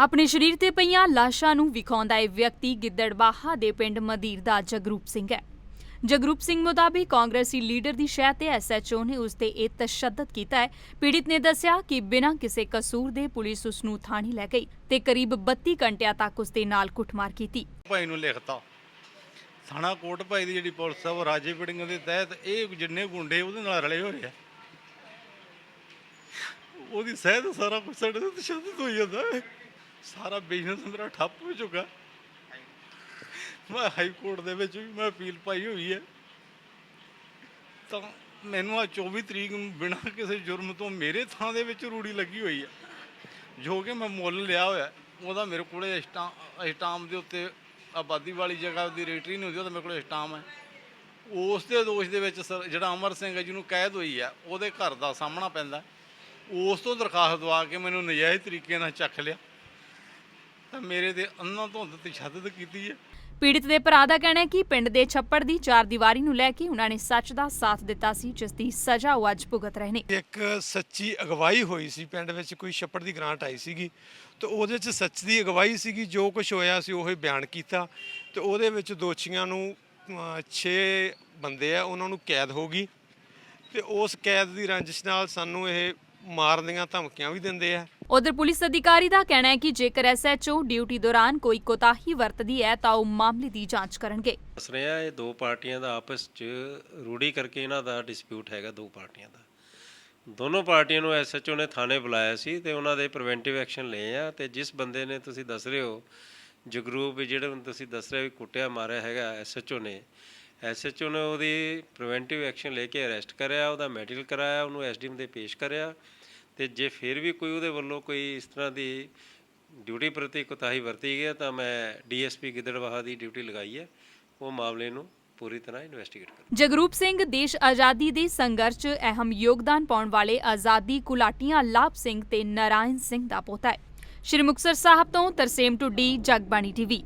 ਆਪਣੇ ਸਰੀਰ ਤੇ ਪਈਆਂ ਲਾਸ਼ਾਂ ਨੂੰ ਵਿਖਾਉਂਦਾ ਇਹ ਵਿਅਕਤੀ ਗਿੱਦੜਬਾਹਾ ਦੇ ਪਿੰਡ ਮਦੀਰ ਦਾ ਜਗਰੂਪ ਸਿੰਘ ਹੈ। ਜਗਰੂਪ ਸਿੰਘ ਮੁਤਾਬਿਕ ਕਾਂਗਰਸੀ ਲੀਡਰ ਦੀ ਸ਼ਹਿ ਤੇ ਐਸਐਚਓ ਨੇ ਉਸ ਤੇ ਇਹ ਤਸ਼ੱਦਦ ਕੀਤਾ ਹੈ। ਪੀੜਿਤ ਨੇ ਦੱਸਿਆ ਕਿ ਬਿਨਾਂ ਕਿਸੇ ਕਸੂਰ ਦੇ ਪੁਲਿਸ ਉਸ ਨੂੰ ਥਾਣੇ ਲੈ ਗਈ ਤੇ ਕਰੀਬ 32 ਘੰਟਿਆਂ ਤੱਕ ਉਸ ਦੇ ਨਾਲ ਕੁੱਟਮਾਰ ਕੀਤੀ। ਭਾਈ ਨੂੰ ਲਿਖਤਾ। ਥਾਣਾ ਕੋਟ ਭਾਈ ਦੀ ਜਿਹੜੀ ਪੁਲਿਸ ਆ, ਉਹ ਰਾਜੇ ਪਿੰਡ ਦੇ ਤਹਿਤ ਇਹ ਜਿੰਨੇ ਗੁੰਡੇ ਉਹਦੇ ਨਾਲ ਰਲੇ ਹੋਏ ਆ। ਉਹਦੀ ਸਹਿਤ ਸਾਰਾ ਕੁਝ ਸਾਡੇ ਤੇ ਤਸ਼ੱਦਦ ਹੋਈ ਜਾਂਦਾ ਸਾਰਾ ਬਿਜ਼ਨਸ ਮੇਰਾ ਠੱਪ ਹੋ ਚੁੱਕਾ। ਮੈਂ ਹਾਈ ਕੋਰਟ ਦੇ ਵਿੱਚ ਵੀ ਮੈਂ ਅਪੀਲ ਪਾਈ ਹੋਈ ਹੈ। ਤਾਂ ਮੈਨੂੰ ਆ 24 ਤਰੀਕ ਨੂੰ ਬਿਨਾਂ ਕਿਸੇ ਜੁਰਮ ਤੋਂ ਮੇਰੇ ਥਾਂ ਦੇ ਵਿੱਚ ਰੂੜੀ ਲੱਗੀ ਹੋਈ ਹੈ। ਜੋ ਕਿ ਮੈਂ ਮੁੱਲ ਲਿਆ ਹੋਇਆ ਉਹਦਾ ਮੇਰੇ ਕੋਲੇ ਸਟਾਮ ਸਟਾਮ ਦੇ ਉੱਤੇ ਆਬਾਦੀ ਵਾਲੀ ਜਗ੍ਹਾ ਦੀ ਰੇਟਰੀ ਨਹੀਂ ਹੁੰਦੀ, ਉਹਦਾ ਮੇਰੇ ਕੋਲੇ ਸਟਾਮ ਹੈ। ਉਸ ਦੇ ਦੋਸ਼ ਦੇ ਵਿੱਚ ਸਰ- ਜਿਹੜਾ ਅਮਰ ਸਿੰਘ ਹੈ, ਜਿਹਨੂੰ ਕੈਦ ਹੋਈ ਹੈ, ਉਹਦੇ ਘਰ ਦਾ ਸਾਹਮਣਾ ਪੈਂਦਾ ਉਸ ਤੋਂ ਦਰਖਾਸਤ ਦਵਾ ਕੇ ਮੈਨੂੰ ਨਜਾਇਜ਼ ਤਰੀਕੇ ਨਾਲ ਚੱਕ ਲਿਆ। ਤਾਂ ਮੇਰੇ ਤੇ ਅੰਨਾ ਧੁੰਦ ਤਸ਼ੱਦਦ ਕੀਤੀ ਹੈ। ਪੀੜਿਤ ਦੇ ਭਰਾ ਦਾ ਕਹਿਣਾ ਹੈ ਕਿ ਪਿੰਡ ਦੇ ਛੱਪੜ ਦੀ ਚਾਰ ਦੀਵਾਰੀ ਨੂੰ ਲੈ ਕੇ ਉਹਨਾਂ ਨੇ ਸੱਚ ਦਾ ਸਾਥ ਦਿੱਤਾ ਸੀ ਜਿਸ ਦੀ ਸਜ਼ਾ ਉਹ ਅੱਜ ਭੁਗਤ ਰਹੇ ਨੇ। ਇੱਕ ਸੱਚੀ ਅਗਵਾਈ ਹੋਈ ਸੀ ਪਿੰਡ ਵਿੱਚ ਕੋਈ ਛੱਪੜ ਦੀ ਗ੍ਰਾਂਟ ਆਈ ਸੀਗੀ। ਤੇ ਉਹਦੇ 'ਚ ਸੱਚ ਦੀ ਅਗਵਾਈ ਸੀਗੀ ਜੋ ਕੁਝ ਹੋਇਆ ਸੀ ਉਹ ਹੀ ਬਿਆਨ ਕੀਤਾ। ਤੇ ਉਹਦੇ ਵਿੱਚ ਦੋਸ਼ੀਆਂ ਨੂੰ 6 ਬੰਦੇ ਆ ਉਹਨਾਂ ਨੂੰ ਕੈਦ ਹੋ ਗਈ। ਤੇ ਉਸ ਕੈਦ ਦੀ ਰੰਜਿਸ਼ ਨਾਲ ਸਾਨੂੰ ਇਹ ਮਾਰਨ ਦੀਆਂ ਧਮਕੀਆਂ ਵੀ ਦਿੰਦੇ ਆ। ਉਧਰ ਪੁਲਿਸ ਅਧਿਕਾਰੀ ਦਾ ਕਹਿਣਾ ਹੈ ਕਿ ਜੇਕਰ ਐਸਐਚਓ ਡਿਊਟੀ ਦੌਰਾਨ ਕੋਈ ਕੋਤਾਹੀ ਵਰਤਦੀ ਹੈ ਤਾਂ ਉਹ ਮਾਮਲੇ ਦੀ ਜਾਂਚ ਕਰਨਗੇ। ਦੱਸ ਰਿਹਾ ਇਹ ਦੋ ਪਾਰਟੀਆਂ ਦਾ ਆਪਸ 'ਚ ਰੂੜੀ ਕਰਕੇ ਇਹਨਾਂ ਦਾ ਡਿਸਪਿਊਟ ਹੈਗਾ ਦੋ ਪਾਰਟੀਆਂ ਦਾ। ਦੋਨੋਂ ਪਾਰਟੀਆਂ ਨੂੰ ਐਸਐਚਓ ਨੇ ਥਾਣੇ ਬੁਲਾਇਆ ਸੀ ਤੇ ਉਹਨਾਂ ਦੇ ਪ੍ਰੀਵੈਂਟਿਵ ਐਕਸ਼ਨ ਲਏ ਆ ਤੇ ਜਿਸ ਬੰਦੇ ਨੇ ਤੁਸੀਂ ਦੱਸ ਰਹੇ ਹੋ ਜਗਰੂਪ ਵੀ ਜਿਹੜੇ ਨੂੰ ਤੁਸੀਂ ਦੱਸ ਰਹੇ ਹੋ ਕੁੱਟਿਆ ਮਾਰਿਆ ਹੈਗਾ ਐਸਐਚਓ ਨੇ ਐਸਐਚਓ ਨੇ ਉਹਦੀ ਪ੍ਰੀਵੈਂਟਿਵ ਐਕਸ਼ਨ ਲੈ ਕੇ ਅਰੈਸਟ ਕਰਿਆ ਉਹਦਾ ਮੈਡੀਕਲ ਕਰਾਇਆ ਉਹਨੂੰ ਐਸਡੀਐਮ ਦੇ ਪੇਸ਼ ਕਰਿਆ ਤੇ ਜੇ ਫਿਰ ਵੀ ਕੋਈ ਉਹਦੇ ਵੱਲੋਂ ਕੋਈ ਇਸ ਤਰ੍ਹਾਂ ਦੀ ਡਿਊਟੀ ਪ੍ਰਤੀ ਕੋਤਾਹੀ ਵਰਤੀ ਗਈ ਤਾਂ ਮੈਂ ਡੀਐਸਪੀ ਗਿੱਦੜਵਾਹਾ ਦੀ ਡਿਊਟੀ ਲਗਾਈ ਹੈ। ਉਹ ਮਾਮਲੇ ਨੂੰ ਪੂਰੀ ਤਰ੍ਹਾਂ ਇਨਵੈਸਟੀਗੇਟ ਕਰ ਜਗਰੂਪ ਸਿੰਘ ਦੇਸ਼ ਆਜ਼ਾਦੀ ਦੇ ਸੰਘਰਸ਼ 'ਚ ਅਹਿਮ ਯੋਗਦਾਨ ਪਾਉਣ ਵਾਲੇ ਆਜ਼ਾਦੀ ਕੁਲਾਟੀਆਂ ਲਾਭ ਸਿੰਘ ਤੇ ਨਾਰਾਇਣ ਸਿੰਘ ਦਾ ਪੋਤਾ ਹੈ। ਸ਼੍ਰੀ ਮੁਕਤਸਰ ਸਾਹਿਬ ਤੋਂ ਤਰਸੇਮ ਟੁੱਡੀ ਜਗਬਾਣੀ ਟੀਵੀ।